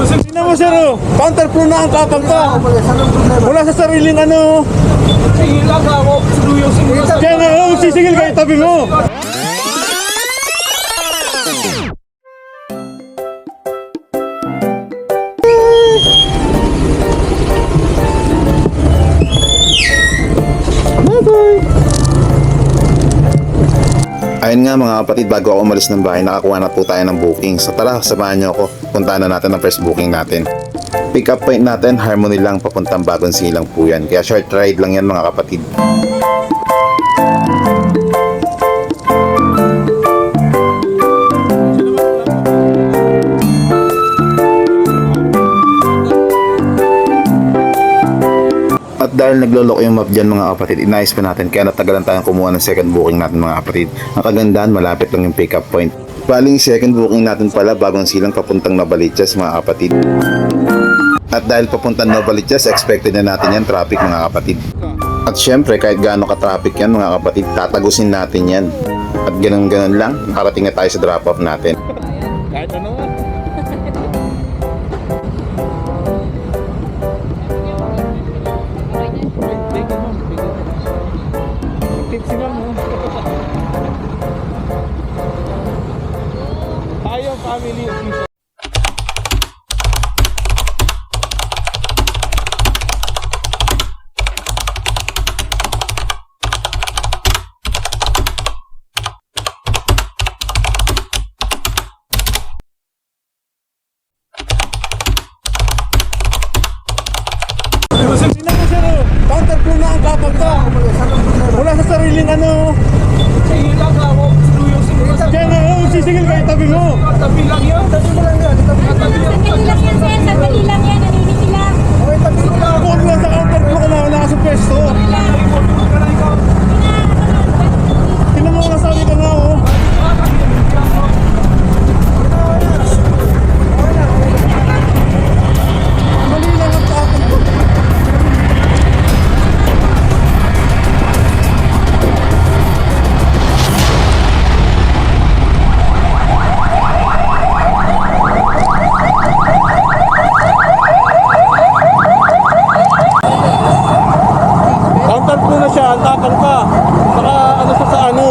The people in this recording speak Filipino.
Tingnan mo sir, oh. counterflow na ang kapag to. Wala sa sariling ano. Sige lang ako, Kaya nga, oh, sisigil kayo tabi mo. Ayun nga mga kapatid, bago ako umalis ng bahay, nakakuha na po tayo ng booking. So tara, samahan niyo ako. Puntahan na natin ang first booking natin. Pick up point natin, Harmony lang, papuntang Bagong Silang po yan. Kaya short ride lang yan mga kapatid. Dahil nagloloko yung map dyan mga kapatid, inayos pa natin kaya natagalan tayong kumuha ng second booking natin mga kapatid. Ang kagandahan, malapit lang yung pick up point. Baling second booking natin pala bagong silang papuntang Novaliches mga kapatid. At dahil papuntang Novaliches, expected na natin yan traffic mga kapatid. At syempre kahit gaano ka-traffic yan mga kapatid, tatagusin natin yan. At ganun-ganun lang, nakarating na tayo sa drop-off natin. Kahit ano family. Tingnan mo sir, oh. counterflow na ang kapag to. Wala sa sariling ano. Sige lang ako, seryosin mo sa Kaya matangka. Saka ano sa, sa ano,